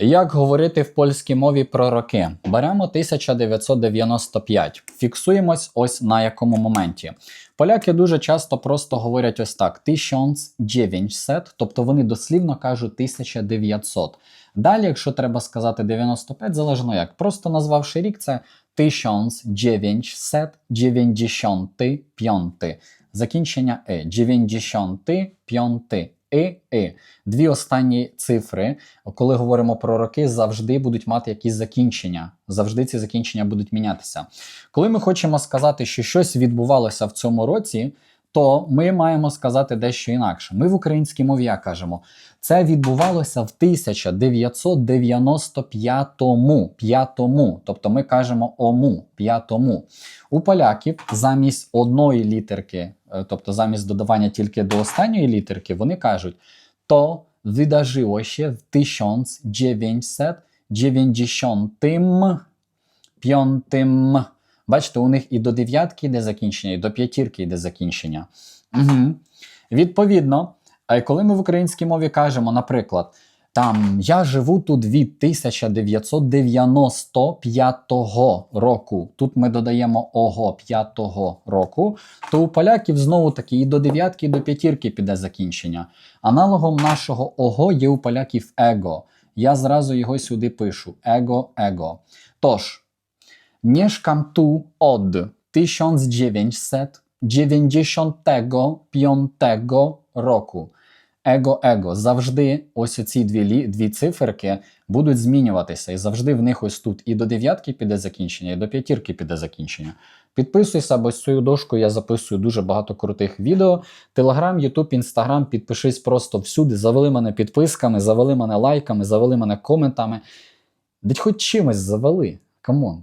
Як говорити в польській мові про роки? Беремо 1995. Фіксуємось ось на якому моменті. Поляки дуже часто просто говорять ось так: 1900, тобто вони дослівно кажуть 1900. Далі, якщо треба сказати 95, залежно як. Просто назвавши рік, це 1995. Закінчення е. 95. І, і. Дві останні цифри, коли говоримо про роки, завжди будуть мати якісь закінчення. Завжди ці закінчення будуть мінятися. Коли ми хочемо сказати, що щось відбувалося в цьому році, то ми маємо сказати дещо інакше. Ми в українській мові кажемо, це відбувалося в 1995-му, п'ятому. Тобто ми кажемо ому, п'ятому. У поляків замість одної літерки, е, тобто замість додавання тільки до останньої літерки, вони кажуть, то wydarzyło się w 1995. Бачите, у них і до дев'ятки йде закінчення, і до п'ятірки йде закінчення. Угу. Відповідно, е, коли ми в українській мові кажемо, наприклад, там я живу тут від 1995 року. Тут ми додаємо ого 5 року, то у поляків знову таки і до дев'ятки, і до п'ятірки піде закінчення. Аналогом нашого ого є у поляків его. Я зразу його сюди пишу: его, его. Тож, mieszkam tu od 1995 року. Его, его. Завжди ось ці дві, дві циферки будуть змінюватися. І завжди в них ось тут і до дев'ятки піде закінчення, і до п'ятірки піде закінчення. Підписуйся, бо з цією дошкою я записую дуже багато крутих відео. Телеграм, Ютуб, Інстаграм, підпишись просто всюди. Завели мене підписками, завели мене лайками, завели мене коментами. Десь хоч чимось завели. Камон.